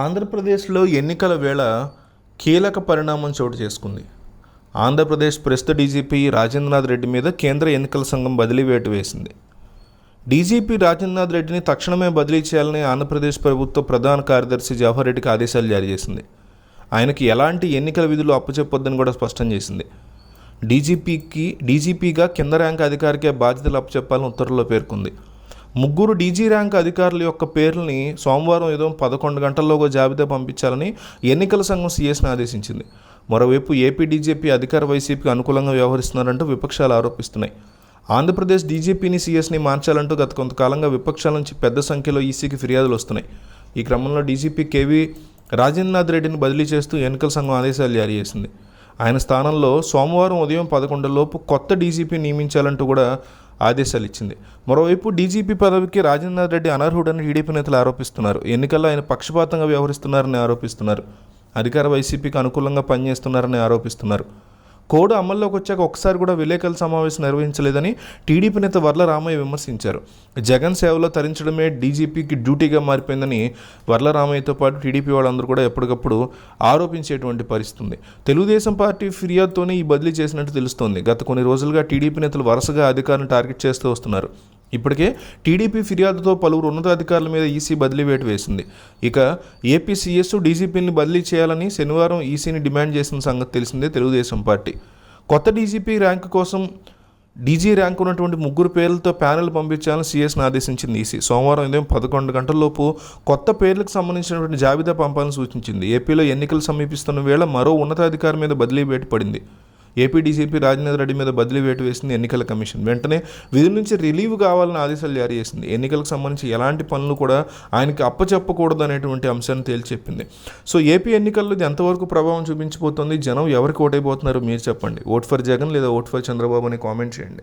ఆంధ్రప్రదేశ్లో ఎన్నికల వేళ కీలక పరిణామం చోటు చేసుకుంది. ఆంధ్రప్రదేశ్ ప్రస్తుత డీజీపీ రాజేంద్రనాథ్ రెడ్డి మీద కేంద్ర ఎన్నికల సంఘం బదిలీ వేటు వేసింది. డీజీపీ రాజేంద్రనాథ్ రెడ్డిని తక్షణమే బదిలీ చేయాలని ఆంధ్రప్రదేశ్ ప్రభుత్వ ప్రధాన కార్యదర్శి జవహర్ రెడ్డికి ఆదేశాలు జారీ చేసింది. ఆయనకి ఎలాంటి ఎన్నికల విధులు అప్పచెప్పొద్దని కూడా స్పష్టం చేసింది. డీజీపీకి డీజీపీగా కింద ర్యాంక్ అధికారికే బాధ్యతలు అప్పచెప్పాలని ఉత్తర్వుల్లో పేర్కొంది. ముగ్గురు డీజీ ర్యాంక్ అధికారుల యొక్క పేర్లని సోమవారం ఉదయం పదకొండు గంటల్లోగా జాబితా పంపించాలని ఎన్నికల సంఘం సీఎస్ని ఆదేశించింది. మరోవైపు ఏపీ డీజీపీ అధికార వైసీపీకి అనుకూలంగా వ్యవహరిస్తున్నారంటూ విపక్షాలు ఆరోపిస్తున్నాయి. ఆంధ్రప్రదేశ్ డీజీపీని సీఎస్ని మార్చాలంటూ గత కొంతకాలంగా విపక్షాల నుంచి పెద్ద సంఖ్యలో ఈసీకి ఫిర్యాదులు వస్తున్నాయి. ఈ క్రమంలో డీజీపీ కేవీ రాజేంద్రనాథ్ రెడ్డిని బదిలీ చేస్తూ ఎన్నికల సంఘం ఆదేశాలు జారీ చేసింది. ఆయన స్థానంలో సోమవారం ఉదయం పదకొండులోపు కొత్త డీజీపీ నియమించాలంటూ కూడా ఆదేశాలు ఇచ్చింది. మరోవైపు డీజీపీ పదవికి రాజేందర్ రెడ్డి అనర్హుడని టీడీపీ నేతలు ఆరోపిస్తున్నారు. ఎన్నికల్లో ఆయన పక్షపాతంగా వ్యవహరిస్తున్నారని ఆరోపిస్తున్నారు. అధికార వైసీపీకి అనుకూలంగా పనిచేస్తున్నారని ఆరోపిస్తున్నారు. కోడ్ అమల్లోకి వచ్చాక ఒకసారి కూడా విలేకరుల సమావేశం నిర్వహించలేదని టీడీపీ నేత వర్ల రామయ్య విమర్శించారు. జగన్ సేవలో తరించడమే డీజీపీకి డ్యూటీగా మారిపోయిందని వర్ల రామయ్యతో పాటు టీడీపీ వాళ్ళందరూ కూడా ఎప్పటికప్పుడు ఆరోపించేటువంటి పరిస్థితి ఉంది తెలుగుదేశం పార్టీ ఫిర్యాదుతోనే ఈ బదిలీ చేసినట్టు తెలుస్తోంది. గత కొన్ని రోజులుగా టీడీపీ నేతలు వరుసగా అధికారులను టార్గెట్ చేస్తూ వస్తున్నారు. ఇప్పటికే టీడీపీ ఫిర్యాదుతో పలువురు ఉన్నతాధికారుల మీద ఈసీ బదిలీ వేటు వేసింది. ఇక ఏపీ సీఎస్ డీజీపీని బదిలీ చేయాలని శనివారం ఈసీని డిమాండ్ చేసిన సంగతి తెలిసిందే తెలుగుదేశం పార్టీ. కొత్త డీజీపీ ర్యాంకు కోసం డీజీ ర్యాంక్ ఉన్నటువంటి ముగ్గురు పేర్లతో ప్యానెల్ పంపించాలని సీఎస్ని ఆదేశించింది ఈసీ. సోమవారం ఉదయం పదకొండు గంటలలోపు కొత్త పేర్లకు సంబంధించినటువంటి జాబితా పంపాలని సూచించింది. ఏపీలో ఎన్నికలు సమీపిస్తున్న వేళ మరో ఉన్నతాధికారి మీద బదిలీ బయటపడింది పడింది. ఏపీ డీజీపీ రాజేంద్ర రెడ్డి మీద బదిలీ వేటు వేసింది ఎన్నికల కమిషన్. వెంటనే విధి నుంచి రిలీవ్ కావాలని ఆదేశాలు జారీ చేసింది. ఎన్నికలకు సంబంధించి ఎలాంటి పనులు కూడా ఆయనకి అప్పచెప్పకూడదు అనేటువంటి అంశాన్ని తేల్చి చెప్పింది. సో ఏపీ ఎన్నికల్లో ఇది ఎంతవరకు ప్రభావం చూపించబోతోంది? జనం ఎవరికి ఓటైపోతున్నారు? మీరు చెప్పండి. ఓట్ ఫర్ జగన్ లేదా ఓట్ ఫర్ చంద్రబాబు అని కామెంట్ చేయండి.